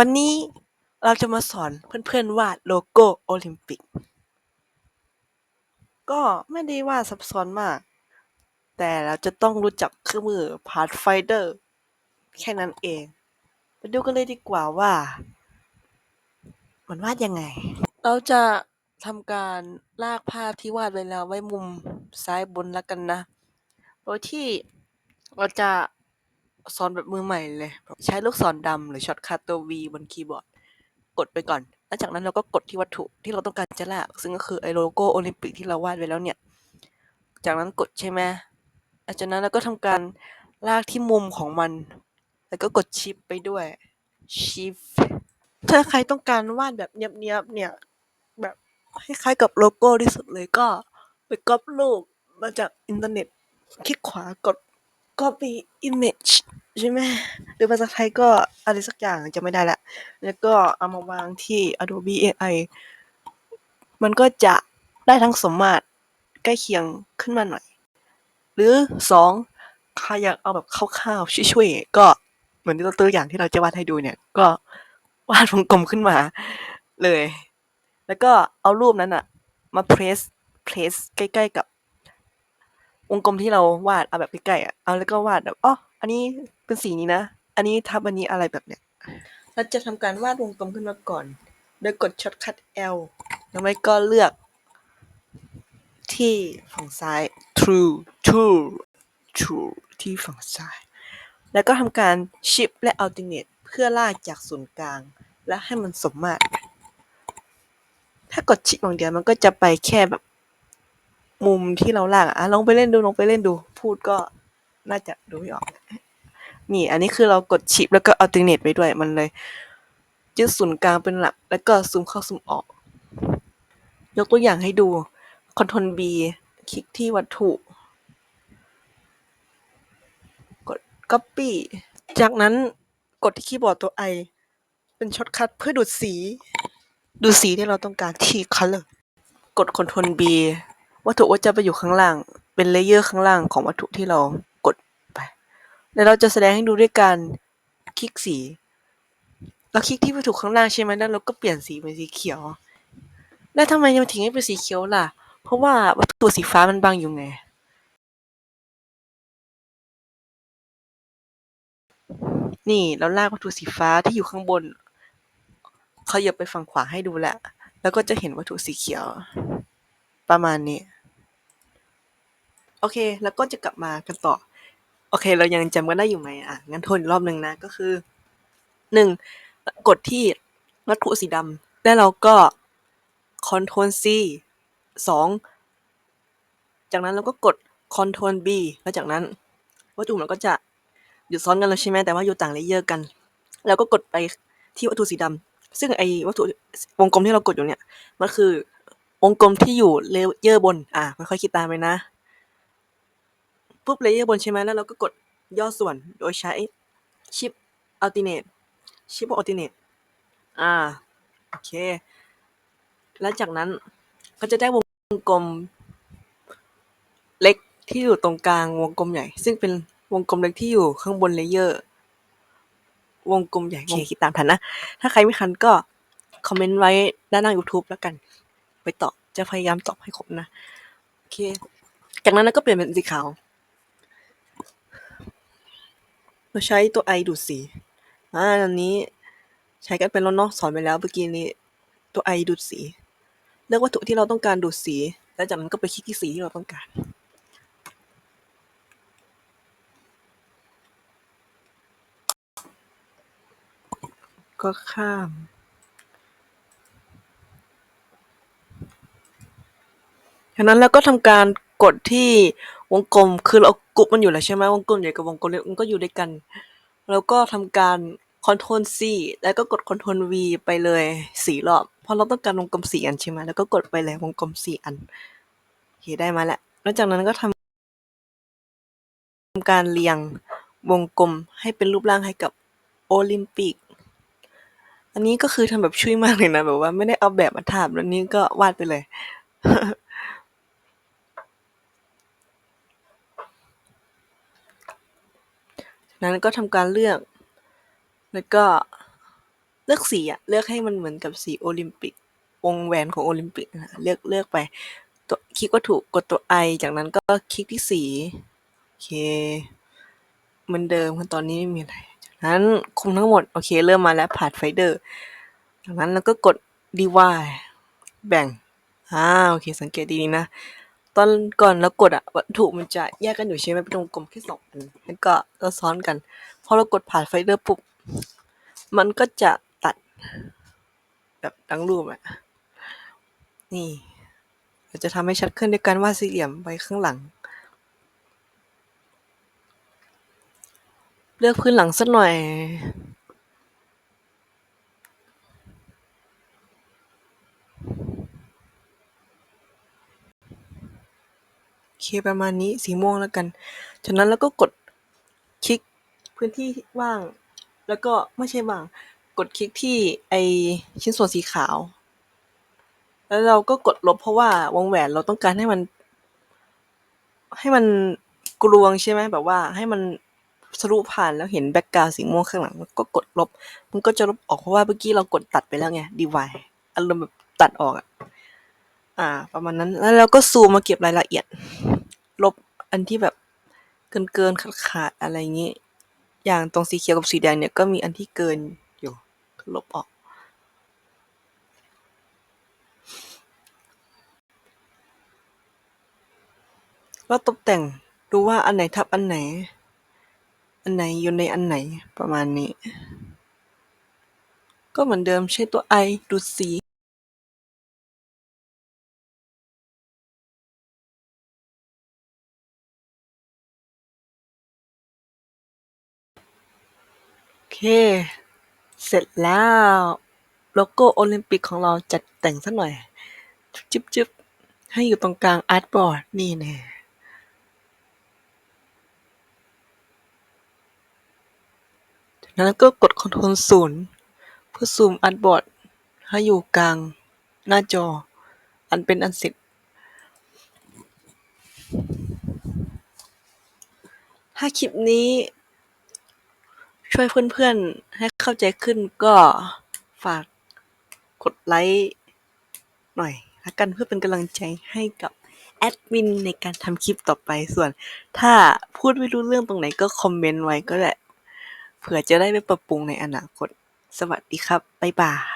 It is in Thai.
วันนี้เราจะมาสอนเพื่อนๆวาดโลโก้โอลิมปิก ก็ไม่ได้ว่าซับซ้อนมาก แต่เราจะต้องรู้จักเครื่องมือ Pathfinder แค่นั้นเอง ไปดูกันเลยดีกว่าว่า มันวาดยังไง เราจะทำการลากภาพที่วาดไว้แล้วไว้มุมซ้ายบนแล้วกันนะ โดยที่เราจะ สอนแบบมือใหม่เลยใช้ลูกศรดำหรือช็อตคัทตัว V บนคีย์บอร์ด กดไปก่อน แล้วจากนั้นเราก็กดที่วัตถุที่เราต้องการจะลาก ซึ่งก็คือไอโลโก้โอลิมปิกที่เราวาดไว้แล้วเนี่ย จากนั้นกดใช่ไหมหลังจากนั้นเราก็ทำการลากที่มุมของมัน แล้วก็กดชิปไปด้วยชิปถ้าใครต้องการวาดแบบเนียบๆเนี่ย แบบคล้ายๆกับโลโก้ที่สุดเลยก็ไปก๊อปรูปมาจากอินเทอร์เน็ต คลิกขวากด copy image ใช่ไหมหรือภาษาไทยก็อะไรสักอย่างจะไม่ได้ละ แล้วก็เอามาวางที่ Adobe AI มันก็จะได้ทั้งสมมาตรใกล้เคียงขึ้นมาหน่อย หรือสองใครอยากเอาแบบคร่าวๆช่วยๆ ก็เหมือนที่ตัวอย่างที่เราจะวาดให้ดูเนี่ย ก็วาดวงกลมขึ้นมาเลย แล้วก็เอารูปนั้นอะมา press press ใกล้ ๆ กับ วงกลมที่เราวาดเอาแบบใกล้ๆอะเอาแล้วก็วาดแบบอ๋ออันนี้เป็นสีนี้นะ อันนี้ทับอันนี้อะไรแบบเนี้ยเราจะทำการวาดวงกลมขึ้นมาก่อน โดยกดช็อตคัท L แล้วไม่ก็เลือก ที่ฝั่งซ้าย true true true ที่ฝั่งซ้าย แล้วก็ทำการ shift และ alternate เพื่อลากจากศูนย์กลาง และให้มันสมมาตรถ้ากดชิปอย่างเดียวมันก็จะไปแค่แบบ มุมที่เราลากอะอะลองไปเล่นดู ลองไปเล่นดู พูดก็น่าจะดูไม่ออก นี่ อันนี้คือเรากดชิป แล้วก็ alternate ไปด้วย มันเลยยึดศูนย์กลางเป็นหลัก แล้วก็ซูมเข้าซูมออก ยกตัวอย่างให้ดู Ctrl B คลิกที่วัตถุ กด copy จากนั้นกดที่คีย์บอร์ดตัว I เป็นช็อตคัทเพื่อดูดสี ดูสีที่เราต้องการที่ color กด Ctrl B วัตถุก็จะไปอยู่ข้างล่าง เป็นเลเยอร์ข้างล่างของวัตถุที่เรากดไป แล้วเราจะแสดงให้ดูด้วยการคลิกสี เราคลิกที่วัตถุข้างล่างใช่ไหมแล้วเราก็เปลี่ยนสีเป็นสีเขียว แล้วทำไมยังถึงให้เป็นสีเขียวล่ะ เพราะว่าวัตถุสีฟ้ามันบังอยู่ไง นี่เราลากวัตถุสีฟ้าที่อยู่ข้างบนเขาเหยับไปฝั่งขวาให้ดูแหละ แล้วก็จะเห็นวัตถุสีเขียว ประมาณนี้ โอเค แล้วก็จะกลับมากันต่อ โอเค เรายังจำกันได้อยู่ไหมอะ งั้นทวนอีกรอบหนึ่งนะ ก็คือหนึ่งกดที่วัตถุสีดำแล้วเราก็ Ctrl C สองจากนั้นเราก็กด Ctrl B แล้วจากนั้นวัตถุมันก็จะอยู่ซ้อนกันแล้วใช่ไหมแต่ว่าอยู่ต่างเลเยอร์กัน แล้วก็กดไปที่วัตถุสีดำซึ่งไอ้วัตถุวงกลมที่เรากดอยู่เนี่ย มันคือวงกลมที่อยู่เลเยอร์บน อะค่อยๆคิดตามไปนะ ปุ๊บเลเยอร์บนใช่ไหมแล้วเราก็กดย่อส่วนโดยใช้ชิป alternate ชิป alternate อ่าโอเค แล้วจากนั้นก็จะได้วงกลมเล็กที่อยู่ตรงกลางวงกลมใหญ่ ซึ่งเป็นวงกลมเล็กที่อยู่ข้างบนเลเยอร์ วงกลมใหญ่โอเคคิดตามทันนะ ถ้าใครไม่ทันก็คอมเมนต์ไว้ด้านล่าง YouTube แล้วกัน ไปตอบจะพยายามตอบให้ครบนะ โอเค จากนั้นเราก็เปลี่ยนเป็นสีขาว เราใช้ตัว I ดูดสีอ่าอันนี้ใช้กันเป็นแล้วเนาะสอนไปแล้วเมื่อกี้นี้ ตัว I ดูดสี เลือกวัตถุที่เราต้องการดูดสี แล้วจากนั้นก็ไปคลิกที่สีที่เราต้องการก็ข้าม จากนั้นเราก็ทำการกดที่ วงกลม คือเรากรุ๊ปมันอยู่แล้วใช่ไหม วงกลมใหญ่กับวงกลมเล็กมันก็อยู่ด้วยกัน แล้วก็ทำการ Ctrl C แล้วก็กด Ctrl V ไปเลยสี่รอบ เพราะเราต้องการวงกลมสี่อันใช่ไหม แล้วก็กดไปเลยวงกลมสี่อันโอเคได้มาแล้วแล้วจากนั้นก็ทำการเรียงวงกลมให้เป็นรูปร่างให้กับโอลิมปิก อันนี้ก็คือทำแบบช่วยมากเลยนะ แบบว่าไม่ได้เอาแบบมาทาบแล้วนี้ก็วาดไปเลย จาก นั้นก็ทำการเลือก แล้วก็เลือกสีอะเลือกให้มันเหมือนกับสีโอลิมปิก วงแหวนของโอลิมปิกนะเลือกเลือกไปตัวคลิกว่าถูกกดตัว I จากนั้นก็คลิกที่สีโอเคเหมือนเดิมขั้นตอนนี้ไม่มีอะไร จากนั้นคุมทั้งหมด โอเค เริ่มมาแล้วผ่านไฟเดอร์ จากนั้นเราก็กด divide แบ่งอ่าโอเค สังเกตดีๆนะ ตอนก่อนเรากดอะวัตถุมันจะแยกกันอยู่ใช่ไหมเป็นวงกลมแค่สองอันแล้วก็เราซ้อนกันพอเรากดผ่านไฟเดอร์ปุ๊บมันก็จะตัด แบบทั้งรูปอะนี่เราจะทำให้ชัดขึ้นด้วยการวาดสี่เหลี่ยมไว้ข้างหลัง เลือกพื้นหลังสักหน่อย เคประมาณนี้ สีม่วงแล้วกัน จากนั้นเราก็กดคลิกพื้นที่ว่าง แล้วก็ไม่ใช่ว่าง กดคลิกที่ไอชิ้นส่วนสีขาว แล้วเราก็กดลบเพราะว่าวงแหวนเราต้องการให้มัน ให้มันกลวงใช่ไหมแบบว่าให้มันทะลุผ่านแล้วเห็นแบ็กกราวสีม่วงข้างหลังก็กดลบ มันก็จะลบออกเพราะว่าเมื่อกี้เรากดตัดไปแล้วไง divide อารมณ์แบบตัดออกอะอ่า ประมาณนั้นแล้วเราก็ซูมมาเก็บรายละเอียด ลบอันที่แบบเกินเกินขาดขาดอะไรอย่างงี้ อย่างตรงสีเขียวกับสีแดงเนี่ยก็มีอันที่เกินอยู่ลบออกแล้วตกแต่งดูว่าอันไหนทับอันไหน อันไหนอยู่ในอันไหนประมาณนี้ ก็เหมือนเดิมใช้ตัว I ดูดสี เค เสร็จแล้ว โลโก้โอลิมปิกของเราจัดแต่งสักหน่อย จึ๊บจึ๊บให้อยู่ตรงกลางอาร์ตบอร์ด นี่แน่จากนั้นก็กด Ctrl 0เพื่อซูมอาร์ตบอร์ด ให้อยู่กลางหน้าจอ อันเป็นอันเสร็จ ถ้าคลิปนี้ ช่วยเพื่อน ๆ ให้เข้าใจขึ้นก็ฝากกดไลค์หน่อยละกันเพื่อเป็นกำลังใจให้กับแอดมินในการทำคลิปต่อไปส่วน ถ้าพูดไม่รู้เรื่องตรงไหนก็คอมเมนต์ไว้ก็ได้เผื่อจะได้ไปปรับปรุงในอนาคต สวัสดีครับ บ๊ายบาย